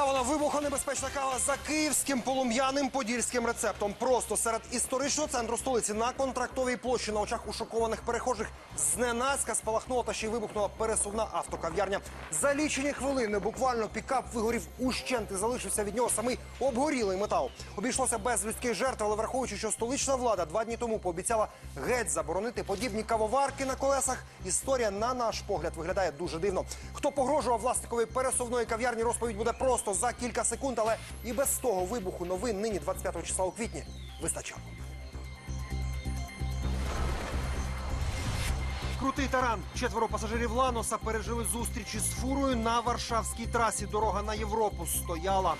Така вона вибухонебезпечна кава за київським полум'яним подільським рецептом. Просто серед історичного центру столиці на контрактовій площі на очах у шокованих перехожих зненацька спалахнула та ще й вибухнула пересувна автокав'ярня. За лічені хвилини буквально пікап вигорів ущент і залишився від нього самий обгорілий метал. Обійшлося без людських жертв, але враховуючи, що столична влада два дні тому пообіцяла геть заборонити подібні кавоварки на колесах. Історія, на наш погляд, виглядає дуже дивно. Хто погрожував власникові пересувної кав'ярні, розповідь буде просто за кілька секунд, але і без того вибуху новин нині 25 числа у квітні вистачало. Крутий таран. Четверо пасажирів Ланоса пережили зустрічі з фурою на Варшавській трасі. Дорога на Європу стояла.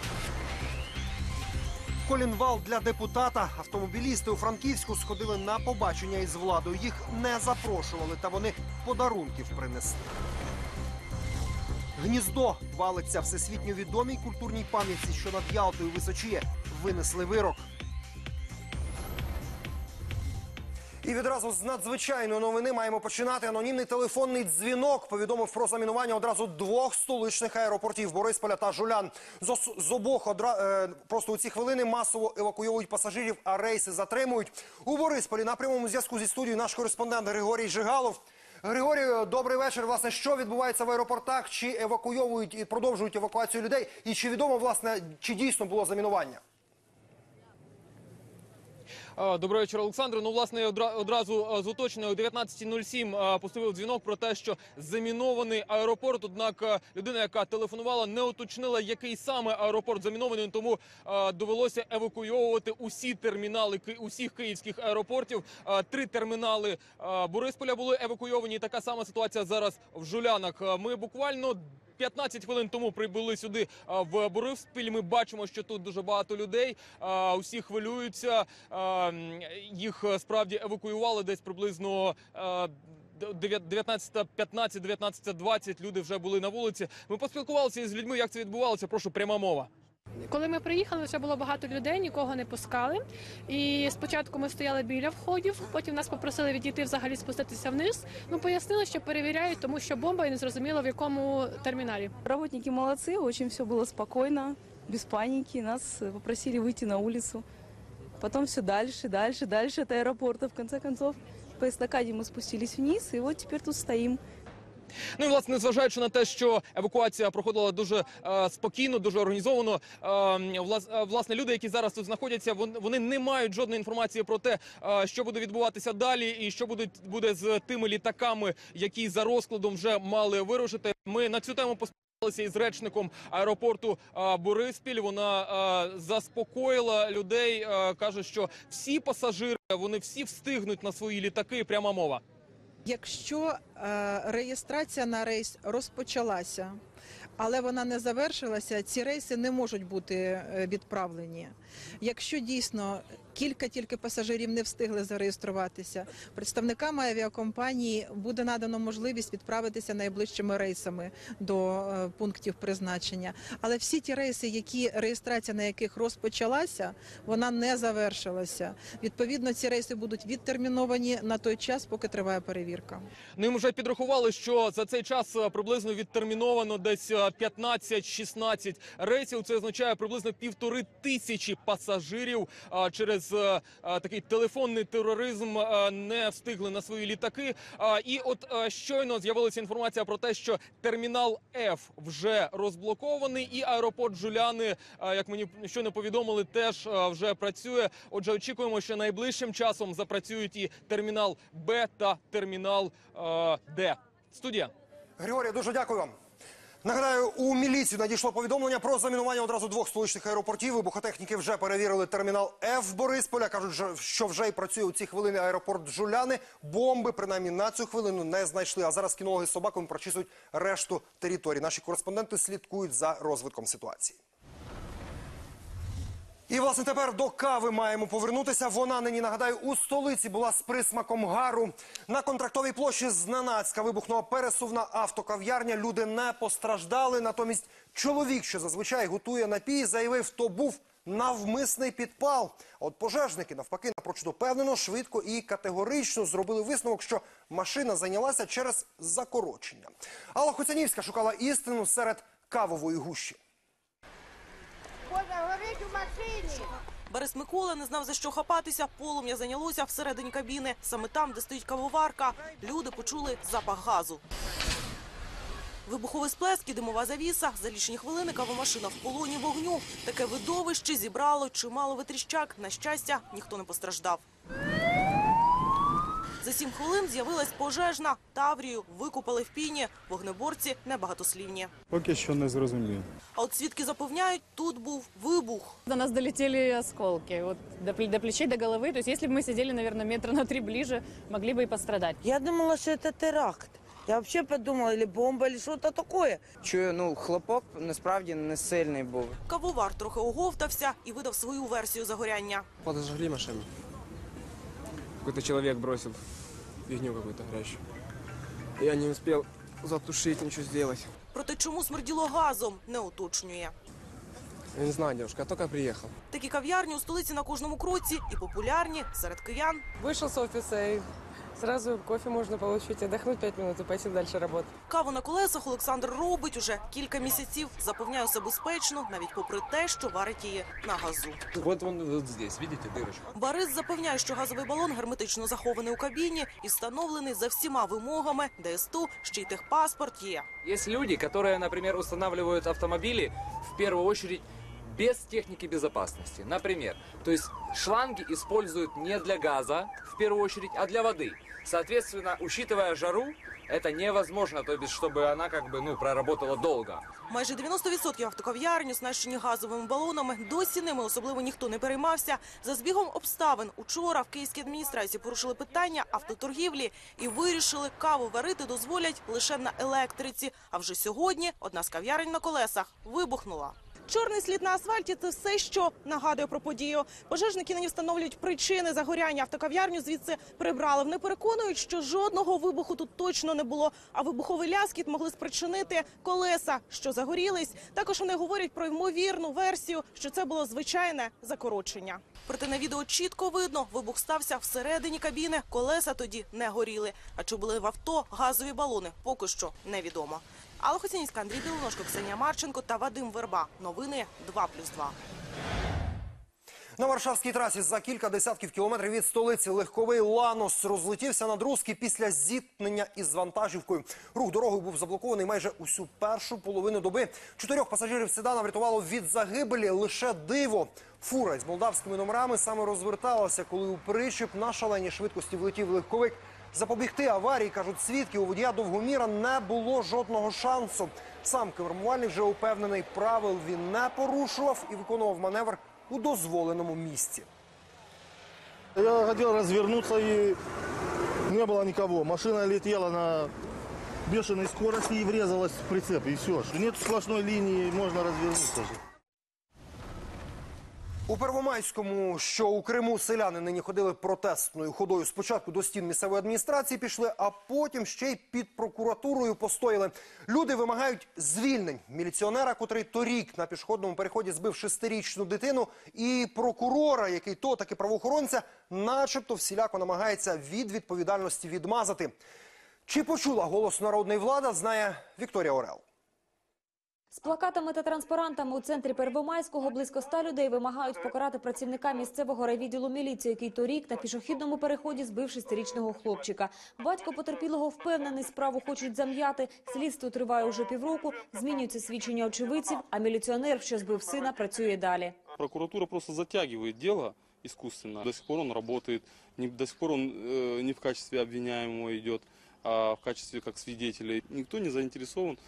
Колінвал для депутата. Автомобілісти у Франківську сходили на побачення із владою. Їх не запрошували, та вони подарунків принесли. Гніздо валиться всесвітньо відомій культурній пам'ятці, що над Ялтою височіє. Винесли вирок. І відразу з надзвичайної новини маємо починати. Анонімний телефонний дзвінок повідомив про замінування одразу двох столичних аеропортів Борисполя та Жулян. З, з обох одра... е, просто у ці хвилини масово евакуйовують пасажирів, а рейси затримують. У Борисполі на прямому зв'язку зі студією наш кореспондент Григорій Жигалов. Григорію, добрий вечір. Власне, що відбувається в аеропортах? Чи евакуйовують і продовжують евакуацію людей? І чи відомо власне, чи дійсно було замінування? Доброго вечора, Олександр. Ну, власне, одра- одразу з уточнення о 19.07 е, поступив дзвінок про те, що замінований аеропорт. Однак е, людина, яка телефонувала, не уточнила, який саме аеропорт замінований. Тому довелося евакуйовувати усі термінали усіх київських аеропортів. Три термінали Борисполя були евакуйовані. Така сама ситуація зараз в Жулянах. Ми буквально 15 хвилин тому прибули сюди в Бориспіль. Ми бачимо, що тут дуже багато людей. Усі хвилюються. Їх е, справді евакуювали десь приблизно. а, д- 19.15, 19.20 люди вже були на вулиці. Ми поспілкувалися із людьми, як це відбувалося. Прошу пряма мова. Коли ми приїхали, вже було багато людей, нікого не пускали. І спочатку ми стояли біля входів, потім нас попросили відійти взагалі спуститися вниз. Ну пояснили, що перевіряють, тому що бомба і не зрозуміло в якому терміналі. Работники молодцы, очень все было спокойно, без паники. Нас э, попросили выйти на улицу. Потом все дальше, дальше, дальше от аэропорта. В конце концов, по эстакаде мы спустились вниз, и вот теперь тут стоим. Ну і власне, незважаючи на те, що евакуація проходила дуже е, спокійно, дуже організовано. Е, влас, е, власне, люди, які зараз тут знаходяться, вон- вони не мають жодної інформації про те, е, що буде відбуватися далі, і що буде, буде з тими літаками, які за розкладом вже мали вирушити. Ми на цю тему поспілкувалися із речником аеропорту е, Бориспіль. Вона е, заспокоїла людей. е, каже, що всі пасажири вони всі встигнуть на свої літаки. Пряма мова. Якщо е, реєстрація на рейс розпочалася, але вона не завершилася, ці рейси не можуть бути е, відправлені. Якщо дійсно кілька тільки пасажирів не встигли зареєструватися, представникам авіакомпанії буде надано можливість відправитися найближчими рейсами до е, пунктів призначення. Але всі ті рейси, які реєстрація на яких розпочалася, вона не завершилася. Відповідно, ці рейси будуть відтерміновані на той час, поки триває перевірка. Ну, їм вже підрахували, що за цей час е, приблизно відтерміновано десь е, 15-16 рейсів. Це означає приблизно півтори тисячі пасажирів е, через е, е, такий телефонний тероризм е, не встигли на свої літаки. І от щойно з'явилася інформація про те, що термінал F вже розблокований, і аеропорт Жуляни, як мені щойно повідомили, теж вже працює. Отже, очікуємо, що найближчим часом запрацюють і термінал Б та термінал Д. Студія. Григорій, дуже дякую вам. Нагадаю, у міліцію надійшло повідомлення про замінування одразу двох столичних аеропортів. Вибухотехніки вже перевірили термінал Ф Борисполя. кажуть, що- вже й працює у ці хвилини аеропорт Жуляни. Бомби, принаймні на цю хвилину, не знайшли. А зараз кінологи з собаками прочисують решту території. Наші кореспонденти слідкують за розвитком ситуації. І власне тепер до кави маємо повернутися. Вона нині нагадаю у столиці була з присмаком гару. На контрактовій площі зненацька вибухнула пересувна автокав'ярня. Люди не постраждали. Натомість чоловік, що зазвичай готує напій, заявив, то був навмисний підпал. От пожежники навпаки напрочуд упевнено, швидко і категорично зробили висновок, що машина зайнялася через закорочення. Алла Хоцянівська шукала істину серед кавової гущі. Боже, горить у машині. Борис Микола не знав за що хапатися. Полум'я зайнялося всередині кабіни, саме там, де стоїть кавоварка. Люди почули запах газу. Вибуховий сплеск і димова завіса. За лічені хвилини кавомашина в полоні вогню. Таке видовище зібрало чимало витріщак. На щастя, ніхто не постраждав. За сім хвилин з'явилась пожежна. Таврію викупали в піні. Вогнеборці небагатослівні. Поки що не зрозумів. А от свідки запевняють, тут був вибух. До нас долетели осколки, вот до, пле- до плечей, до головы. То есть если бы мы сидели, наверное, метра на три ближе, могли бы и пострадать. Я думала, що це теракт. Я вообще подумала, или бомба, или что-то такое. Чую, ну хлопок насправді не сильний був. Кавовар трохи оговтався і видав свою версію загоряння. Подожгли машину. Какой-то человек бросил фигню какую-то горящую. Я не успел затушить, ничего сделать. Проте чому смерділо газом, не уточнює. Я не знаю, девушка, я только приехал. Такі кав'ярні у столиці на кожному кроці і популярні серед киян. Вышел с офиса и сразу кофе можно получить, отдохнуть пять минут и пойти дальше работать. Каву на колесах Олександр робить уже кілька місяців. Запевняє все безпечно, навіть попри те, що варить її на газу. Вот он вот здесь, видите, дырочку? Борис запевняє, що газовий балон герметично захований у кабіні і встановлений за всіма вимогами ДСТУ, ще й техпаспорт є. Есть люди, которые, например, устанавливают автомобили в первую очередь без техники безопасности. Например, то есть шланги используют не для газа в первую очередь, а для воды. Соответственно, учитывая жару, это невозможно, то есть чтобы она как бы ну проработала долго. Майже 90% автокав'ярень оснащені газовими балонами. Досі ними особливо ніхто не переймався. За збігом обставин учора в київській адміністрації порушили питання автоторгівлі і вирішили, каву варити дозволять лише на електриці. А вже сьогодні одна з кав'ярень на колесах вибухнула. Чорний слід на асфальті це все, що нагадує про подію. Пожежники нині встановлюють причини загоряння. Автокав'ярню звідси прибрали. Вони переконують, що жодного вибуху тут точно не було. А вибуховий ляскіт могли спричинити колеса, що загорілись. Також вони говорять про ймовірну версію, що це було звичайне закорочення. Проте на відео чітко видно, вибух стався всередині кабіни. Колеса тоді не горіли. А чи були в авто газові балони? Поки що невідомо. Алла Хоцянівська, Андрій Білоножко, Ксенія Марченко та Вадим Верба. Новини 2+,2. На Варшавській трасі за кілька десятків кілометрів від столиці легковий Ланос розлетівся над Руський після зіткнення із вантажівкою. Рух дорогою був заблокований майже усю першу половину доби. Чотирьох пасажирів седана врятувало від загибелі лише диво. Фура з молдавськими номерами саме розверталася, коли у причіп на шаленій швидкості влетів легковик. Запобігти аварії, кажуть свідки, у водія Довгоміра не було жодного шансу. Сам кермувальник вже упевнений, правил він не порушував і виконував маневр у дозволеному місці. Я хотел развернуться и не было никого. Машина летела на бешеной скорости и врезалась в прицеп, и все. Нет сплошной линии, можно развернуться же. У Первомайському, що у Криму селяни нині ходили протестною ходою. Спочатку до стін місцевої адміністрації пішли, а потім ще й під прокуратурою постояли. Люди вимагають звільнень міліціонера, котрий торік на пішохідному переході збив шестирічну дитину, і прокурора, який то таки правоохоронця, начебто всіляко намагається від відповідальності відмазати. Чи почула голос народної влади, знає Вікторія Орел. З плакатами та транспарантами у центрі Первомайського близько ста людей вимагають покарати працівника місцевого райвідділу міліції, який торік на пішохідному переході збив шестирічного хлопчика. Батько потерпілого впевнений, справу хочуть зам'яти. Слідство триває уже півроку, змінюються свідчення очевидців, а міліціонер, що збив сина, працює далі. Прокуратура просто затягивает дело искусственно. До сих пор он работает, не, до сих пор он э, не в качестве обвиняемого идет, а в качестве как свидетеля. Никто не заинтересован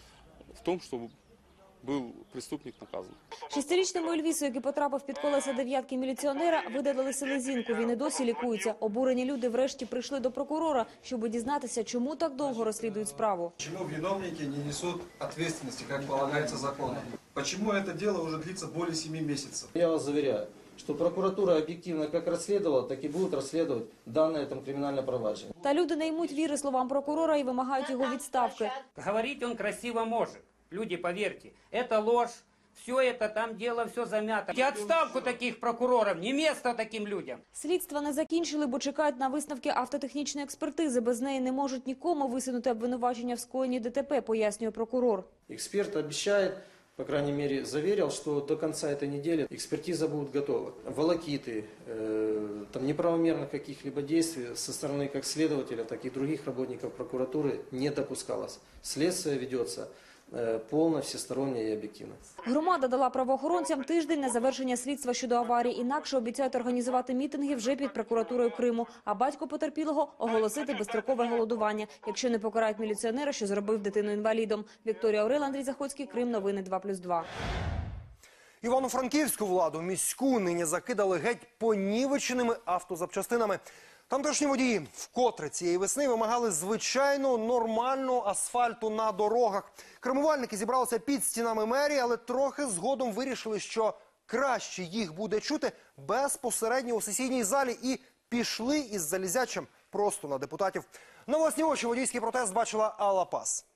в том, чтобы был преступник наказан. Шестирічному Ельвісу, який потрапив під колеса дев'ятки міліціонера, видалили селезінку. Він і досі лікується. Обурені люди врешті прийшли до прокурора, щоб дізнатися, чому так довго розслідують справу. Почему виновники не несут ответственности, как полагается законом? Почему это дело уже длится более 7 месяцев? Я вас заверяю, что прокуратура объективно как расследовала, так и будет расследовать данное там криминальное проваджение. Та люди не ймуть віри словам прокурора і вимагають його відставки. Говорить он красиво может. Люди, поверьте, это ложь. Все это там дело, все замято. И отставку таких прокуроров, не место таким людям. Слідства не закінчили, бо чекають на висновки автотехнічної експертизи. Без неї не можуть нікому висунути обвинувачення в скоєнні ДТП, пояснює прокурор. Эксперт обещает по крайней мере, заверил, что до конца этой недели экспертиза будет готова. Волокиты, э, там неправомерных каких-либо действий со стороны как следователя, так и других работников прокуратуры не допускалось. Следствие ведется э, полно, всесторонне и. Громада дала правоохоронцям тиждень на завершення слідства щодо аварії. Інакше обіцяють організувати мітинги вже під прокуратурою Криму. А батько потерпілого оголосити безстрокове голодування, якщо не покарають міліціонера, що зробив дитину інвалідом. Вікторія Орел, Андрій Заходський, Крим. Новини 2+,2. Івано-Франківську владу міську нині закидали геть понівеченими автозапчастинами. Тамтешні водії вкотре цієї весни вимагали звичайного нормального асфальту на дорогах. Кермувальники зібралися під стінами мерії, але трохи згодом вирішили, що краще їх буде чути безпосередньо у сесійній залі і пішли із залізячим просто на депутатів. На власні очі водійський протест бачила Алла Пас.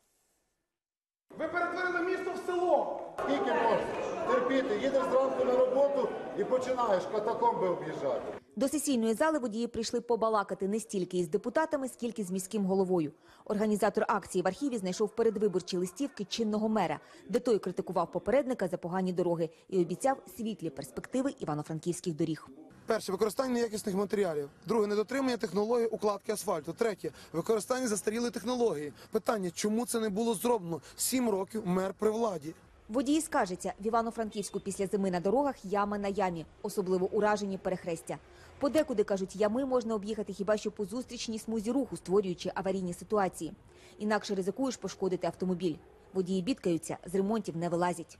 Ви перетворили місто в село. Скільки можна терпіти? Їдеш зранку на роботу і починаєш катакомби об'їжджати. До сесійної зали водії прийшли побалакати не стільки із депутатами, скільки з міським головою. Організатор акції в архіві знайшов передвиборчі листівки чинного мера, де той критикував попередника за погані дороги і обіцяв світлі перспективи івано-франківських доріг. Перше використання неякісних матеріалів. Друге недотримання технології укладки асфальту. Третє використання застарілої технології. Питання, чому це не було зроблено? Сім років мер при владі. Водії скажеться, в Івано-Франківську після зими на дорогах ями на ямі, особливо уражені перехрестя. Подекуди, кажуть, ями можна об'їхати хіба що по зустрічній смузі руху, створюючи аварійні ситуації. Інакше ризикуєш пошкодити автомобіль. Водії бідкаються, з ремонтів не вилазять.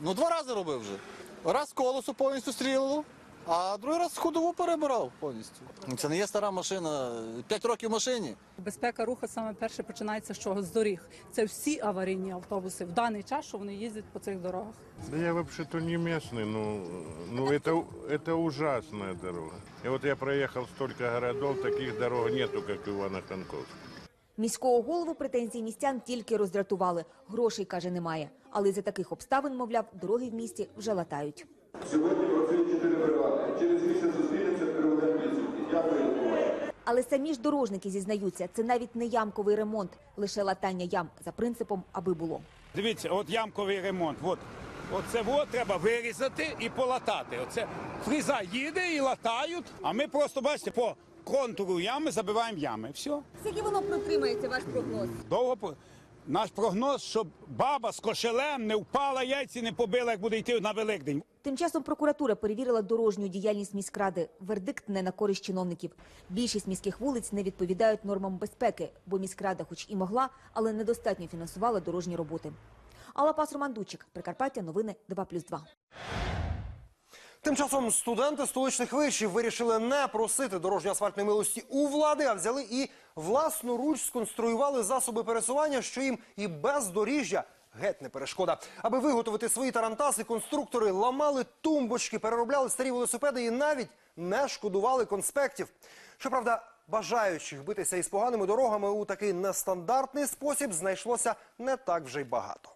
Ну, два рази робив вже. Раз колесо повністю стрілило, а другий раз ходову перебирав повністю. Це не є стара машина, п'ять років в машині. Безпека руху саме перше починається з чого? З доріг. Це всі аварійні автобуси в даний час, що вони їздять по цих дорогах. Да я вообще-то не местный, ну, ну это, это ужасная дорога. И вот я проехал столько городов, таких дорог нету, как Ивано-Франковск. Міського голову претензії містян тільки роздратували. Грошей, каже, немає. Але за таких обставин, мовляв, дороги в місті вже латають. Сьогодні працюють чотири бригади. Через місяць зустрінемося в підсумки. Дякую. Але самі ж дорожники зізнаються, це навіть не ямковий ремонт, лише латання ям за принципом, аби було. Дивіться, от ямковий ремонт. От. Оце от треба вирізати і полатати. Оце фріза їде і латають, а ми просто, бачите, по контуру ями забиваємо ями. Все. Скільки воно протримається, ваш прогноз? Довго по- наш прогноз, щоб баба з кошелем не впала, яйці не побила, як буде йти на Великдень. Тим часом прокуратура перевірила дорожню діяльність міськради. Вердикт не на користь чиновників. Більшість міських вулиць не відповідають нормам безпеки, бо міськрада, хоч і могла, але недостатньо фінансувала дорожні роботи. Алла Пас, Роман Дучик, Прикарпаття, новини 2+,2. Тим часом студенти столичних вишів вирішили не просити дорожньої асфальтної милості у влади, а взяли і власноруч сконструювали засоби пересування, що їм і бездоріжжя геть не перешкода. Аби виготовити свої тарантаси, конструктори ламали тумбочки, переробляли старі велосипеди і навіть не шкодували конспектів. Щоправда, бажаючих битися із поганими дорогами у такий нестандартний спосіб знайшлося не так вже й багато.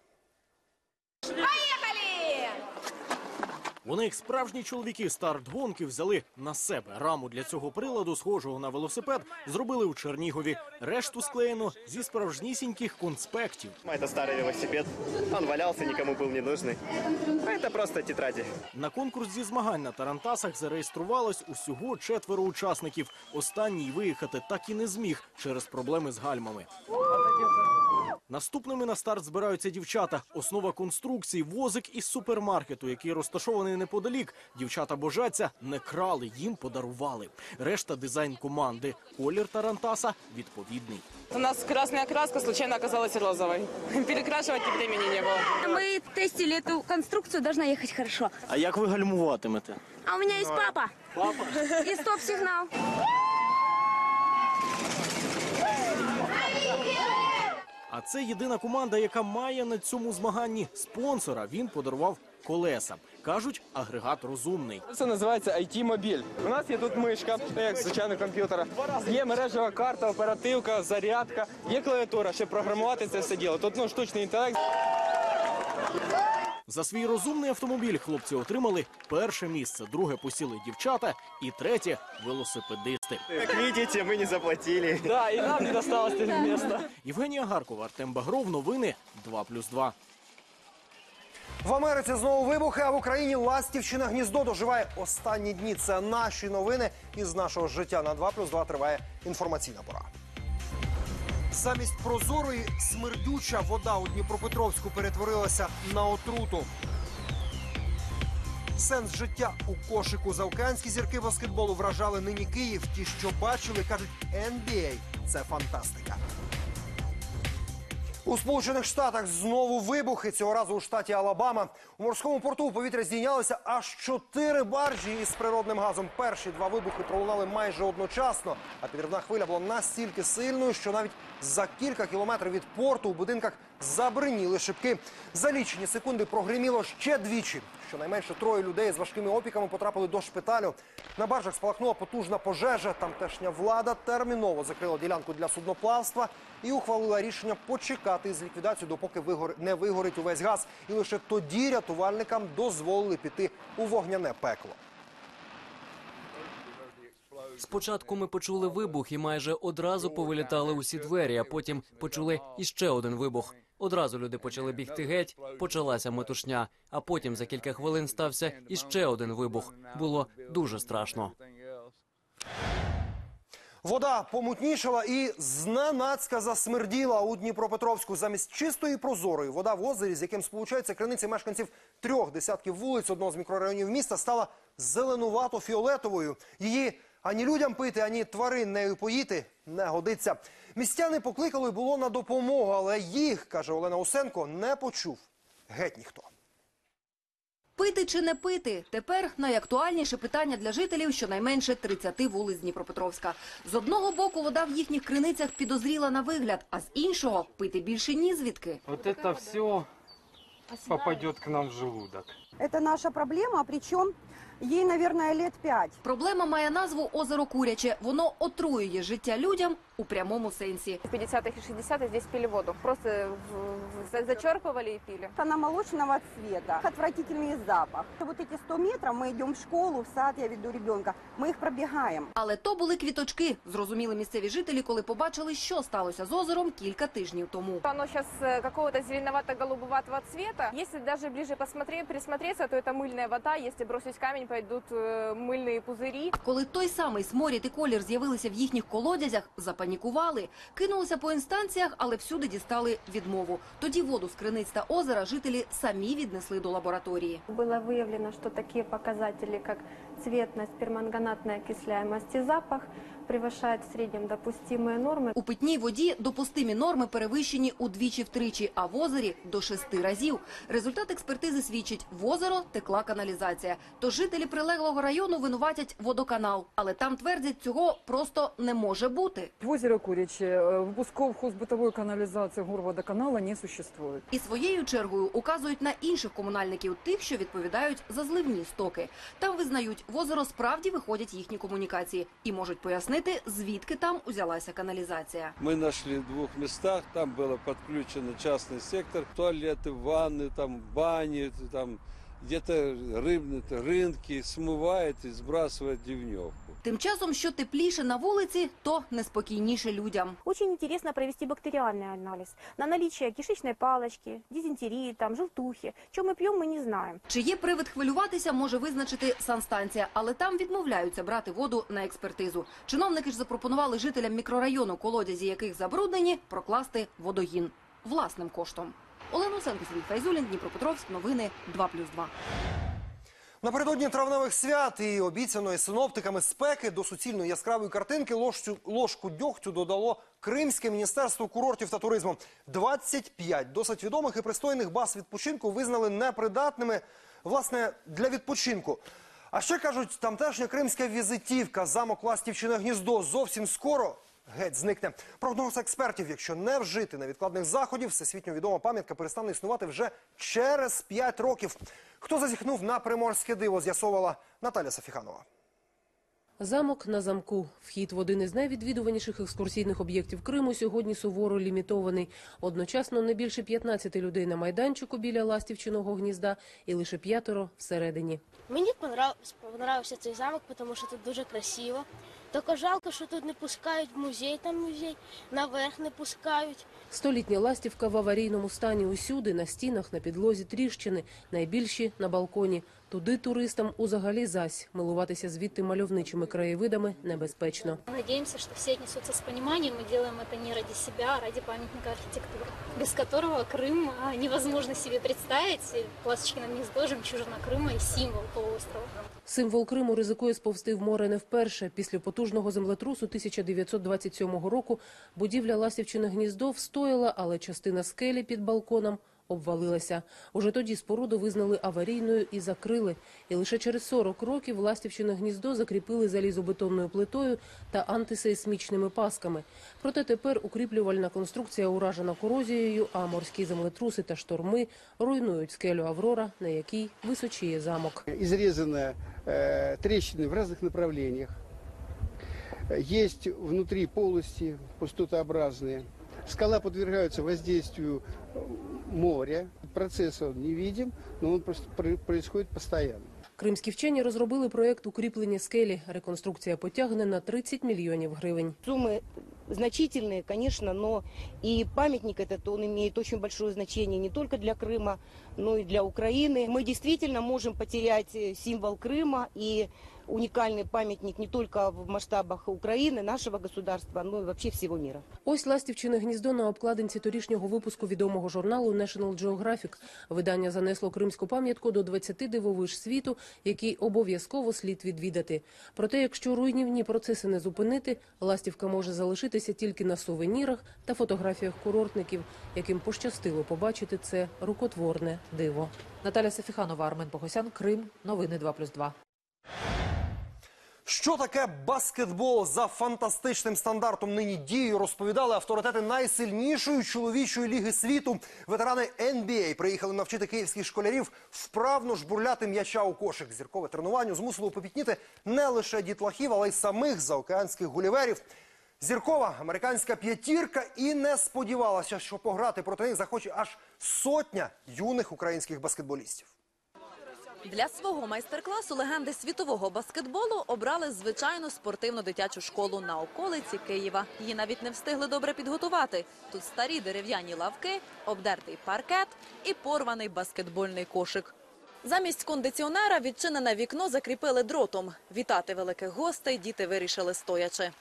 Вони, як справжні чоловіки, старт гонки взяли на себе. Раму для цього приладу, схожого на велосипед, зробили у Чернігові. Решту склеєно зі справжнісіньких конспектів. Это старый велосипед. Он валялся, никому был не нужный. А это просто тетради. На конкурс зі змагань на тарантасах зареєструвалось усього четверо учасників. Останній виїхати так і не зміг через проблеми з гальмами. Наступними на старт збираються дівчата. Основа конструкції возик із супермаркету, який розташований неподалік. Дівчата божаться, не крали, їм подарували. Решта дизайн команди. Колір тарантаса відповідний. У нас красная краска случайно оказалась розовой. Перекрашивать времени не было. Мы тестили эту конструкцию, должна ехать хорошо. А як ви гальмуватимете? А у меня есть папа. Папа? И стоп-сигнал. А це єдина команда, яка має на цьому змаганні спонсора. Він подарував колеса. Кажуть, агрегат розумний. Це називається IT-мобіль. У нас є тут мишка, як звичайно комп'ютера. Є мережева карта, оперативка, зарядка, є клавіатура, щоб програмувати це все діло. Тут ну, штучний інтелект. За свій розумний автомобіль хлопці отримали перше місце, друге посіли дівчата і третє велосипедисти. Как видите, мы не заплатили. Да, і нам не досталось місто. Євгенія Гаркова, Артем Багров. Новини 2+,2. В Америці знову вибухи, а в Україні Ластівщина гніздо доживає останні дні. Це наші новини із нашого життя. На 2 плюс 2 триває інформаційна пора. Замість прозорої смердюча вода у Дніпропетровську перетворилася на отруту. Сенс життя у кошику заокеанські зірки баскетболу вражали нині Київ. Ті, що бачили, кажуть, NBA – це фантастика. У Сполучених Штатах знову вибухи цього разу у штаті Алабама. У морському порту у повітря здійнялися аж чотири баржі із природним газом. Перші два вибухи пролунали майже одночасно. А підривна хвиля була настільки сильною, що навіть за кілька кілометрів від порту у будинках забриніли шибки. За лічені секунди прогриміло ще двічі. Щонайменше троє людей з важкими опіками потрапили до шпиталю. На баржах спалахнула потужна пожежа. Тамтешня влада терміново закрила ділянку для судноплавства і ухвалила рішення почекати з ліквідацією, допоки не вигорить увесь газ. І лише тоді рятувальникам дозволили піти у вогняне пекло. Спочатку ми почули вибух і майже одразу повилітали усі двері, а потім почули іще один вибух. Одразу люди почали бігти геть, почалася метушня, а потім за кілька хвилин стався іще один вибух. Було дуже страшно. Вода помутнішала і зненацька засмерділа у Дніпропетровську. Замість чистої прозорої вода в озері, з яким сполучаються криниці мешканців трьох десятків вулиць одного з мікрорайонів міста, стала зеленувато-фіолетовою. Її ані людям пити, ані тварин нею поїти не годиться. Містяни покликали було на допомогу, але їх, каже Олена Усенко, не почув геть ніхто. Пити чи не пити? Тепер найактуальніше питання для жителів щонайменше 30 вулиць Дніпропетровська. З одного боку вода в їхніх криницях підозріла на вигляд, а з іншого пити більше ні звідки. Вот это все попадет к нам в желудок. Это наша проблема, причем ей, наверное, лет пять. Проблема має назву озеро Куряче. Воно отруює життя людям у прямому сенсі. В 50-х и 60-х здесь пили воду. Просто в- в- за- зачерпывали и пили. Она молочного цвета, отвратительный запах. Вот эти 100 метров мы идем в школу, в сад, я веду ребенка, мы их пробегаем. Але то були квіточки, зрозуміли місцеві жителі, коли побачили, що сталося з озером кілька тижнів тому. Оно сейчас какого-то зеленовато-голубоватого цвета. Если даже ближе посмотреть, присмотреться, то это мыльная вода. Если бросить камень, пойдут э, мыльные пузыри. Коли той самий сморід і колір з'явилися в їхніх колодязях, запанікували, кинулися по інстанціях, але всюди дістали відмову. Тоді воду з криниць та озера жителі самі віднесли до лабораторії. Было выявлено, що такі показатели, як цветность, перманганатная окисляемость и запах, превышают в среднем допустимые нормы. У питній воді допустимі норми перевищені удвічі-втричі, а в озері – до шести разів. Результат експертизи свідчить – в озеро текла каналізація. Тож жителі прилеглого району винуватять водоканал. Але там твердять, цього просто не може бути. В озеро Куряче э, выпусков хозбытовой канализации горводоканала не существует. І своєю чергою указують на інших комунальників, тих, що відповідають за зливні стоки. Там визнають, в озеро справді виходять їхні комунікації і можуть пояснити, звідки там узялася каналізація. Мы нашли в двух местах, там было подключено частный сектор, туалеты, ванны, там бани, там где-то рыбные рынки, смывает и сбрасывает дивневку. Тим часом, що тепліше на вулиці, то неспокійніше людям. Очень интересно провести бактериальный анализ на наличие кишечной палочки, дизентерии, там, желтухи. Что мы пьем, мы не знаем. Чи є привид хвилюватися, може визначити санстанція, але там відмовляються брати воду на експертизу. Чиновники ж запропонували жителям мікрорайону, колодязі яких забруднені, прокласти водогін власним коштом. Олена Усенко, Сергій Файзулін, Дніпропетровськ, новини 2+,2. Напередодні травневих свят і обіцяної синоптиками спеки до суцільної яскравої картинки ложцю, ложку дьогтю додало Кримське міністерство курортів та туризму. 25 досить відомих і пристойних баз відпочинку визнали непридатними власне для відпочинку. А ще кажуть, тамтешня кримська візитівка, замок Ластівчине гніздо зовсім скоро геть зникне. Прогноз експертів, якщо не вжити невідкладних заходів, всесвітньо відома пам'ятка перестане існувати вже через 5 років. Хто зазіхнув на приморське диво, з'ясовувала Наталя Сафіханова. Замок на замку. Вхід в один із найвідвідуваніших екскурсійних об'єктів Криму сьогодні суворо лімітований. Одночасно не більше 15 людей на майданчику біля Ластівчиного гнізда і лише п'ятеро всередині. Мені понрав- понравився цей замок, тому що тут дуже красиво. Тільки жалко, що тут не пускають в музей, там музей, наверх не пускають. Столітня ластівка в аварійному стані усюди, на стінах, на підлозі тріщини, найбільші на балконі. Туди туристам узагалі зась. Милуватися звідти мальовничими краєвидами небезпечно. Надеемся, что все отнесутся с пониманием. Мы делаем это не ради себя, а ради памятника архитектуры, без которого Крым а, невозможно себе представить. Ласточкино гнездо, жемчужина Крыма и символ полуострова. Символ Криму ризикує сповзти в море не вперше. Після потужного землетрусу 1927 року будівля Ластівчине гніздо встояла, але частина скелі під балконом обвалилася. Уже тоді споруду визнали аварійною і закрили. І лише через 40 років Ластівчине гніздо закріпили залізобетонною плитою та антисейсмічними пасками. Проте тепер укріплювальна конструкція уражена корозією, а морські землетруси та шторми руйнують скелю Аврора, на якій височіє замок. изрезаны э, трещины в разных направлениях. Э, Есть внутри полости пустотообразные. Скала подвергается воздействию э, моря. Процесс он не видим, но он просто про- происходит постоянно. Кримські вчені розробили проєкт укріплення скелі. Реконструкція потягне на 30 мільйонів гривень. Суммы значительные, конечно, но и памятник этот, он имеет очень большое значение не только для Крыма, но и для Украины. Мы действительно можем потерять э, символ Крыма и уникальный памятник не только в масштабах Украины, нашего государства, но и вообще всего мира. Ось ластівчине гніздо на обкладинці торішнього випуску відомого журналу National Geographic. Видання занесло кримську пам'ятку до 20 дивовиж світу, які обов'язково слід відвідати. Проте, якщо руйнівні процеси не зупинити, ластівка може залишитися тільки на сувенірах та фотографіях курортників, яким пощастило побачити це рукотворне диво. Наталя Сафіханова, Армен Погосян, Крим. Новини 2+,2. Що таке баскетбол за фантастичним стандартом нині дію, розповідали авторитети найсильнішої чоловічої ліги світу. Ветерани NBA приїхали навчити київських школярів вправно жбурляти м'яча у кошик. Зіркове тренування змусило попітніти не лише дітлахів, але й самих заокеанських гуліверів. Зіркова американська п'ятірка і не сподівалася, що пограти проти них захоче аж сотня юних українських баскетболістів. Для свого майстер-класу легенди світового баскетболу обрали звичайну спортивну дитячу школу на околиці Києва. Її навіть не встигли добре підготувати. Тут старі дерев'яні лавки, обдертий паркет і порваний баскетбольний кошик. Замість кондиціонера відчинене вікно закріпили дротом. Вітати великих гостей діти вирішили стоячи.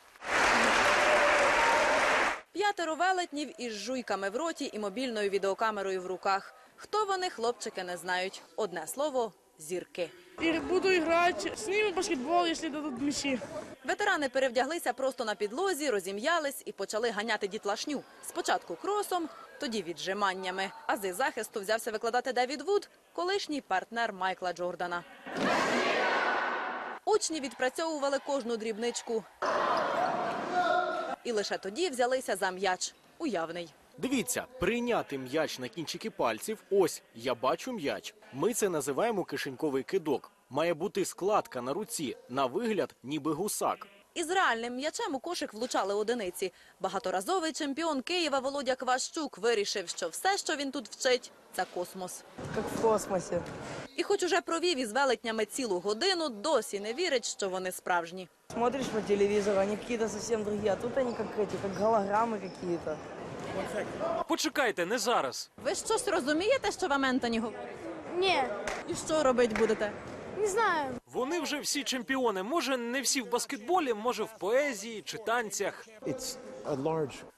П'ятеро велетнів із жуйками в роті і мобільною відеокамерою в руках. Хто вони, хлопчики, не знають. Одне слово зірки. И буду играть с ними баскетбол, если дадут мячи. Ветерани перевдяглися просто на підлозі, розім'ялись і почали ганяти дітлашню. Спочатку кросом, тоді віджиманнями. Ази захисту взявся викладати Девід Вуд, колишній партнер Майкла Джордана. Учні відпрацьовували кожну дрібничку. І лише тоді взялися за м'яч. Уявний. Дивіться, прийняти м'яч на кінчики пальців. Ось я бачу м'яч. Ми це називаємо кишеньковий кидок. Має бути складка на руці, на вигляд, ніби гусак. Із реальним м'ячем у кошик влучали одиниці. Багаторазовий чемпіон Києва Володя Кващук вирішив, що все, що він тут вчить, це космос. Как в космосе. І хоч уже провів із велетнями цілу годину, досі не вірить, що вони справжні. Смотришь по телевизору, они какие-то совсем другие, а тут они как эти, как голограммы какие-то. Почекайте, не зараз. Ви щось розумієте, що вам Ентоні говорить? Ні, І що робить будете? не знаю. Вони вже всі чемпіони. Може, не всі в баскетболі, може в поезії чи танцях.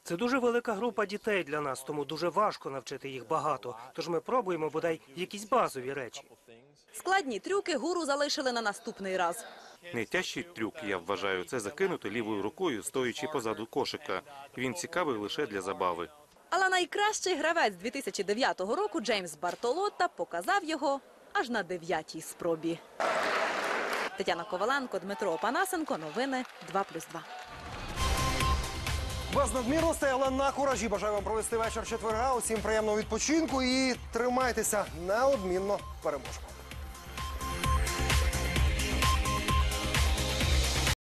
Це дуже велика група дітей для нас, тому дуже важко навчити їх багато. Тож ми пробуємо бодай якісь базові речі. Складні трюки гуру залишили на наступний раз. Найтяжчий трюк, я вважаю, це закинути лівою рукою, стоячи позаду кошика. Він цікавий лише для забави. Але найкращий гравець 2009 року Джеймс Бартолотта показав його аж на дев'ятій спробі. Тетяна Коваленко, Дмитро Опанасенко. Новини 2+,2. Без надмірностей, але на куражі бажаю вам провести вечір четверга. Усім приємного відпочинку і тримайтеся неодмінно переможемо.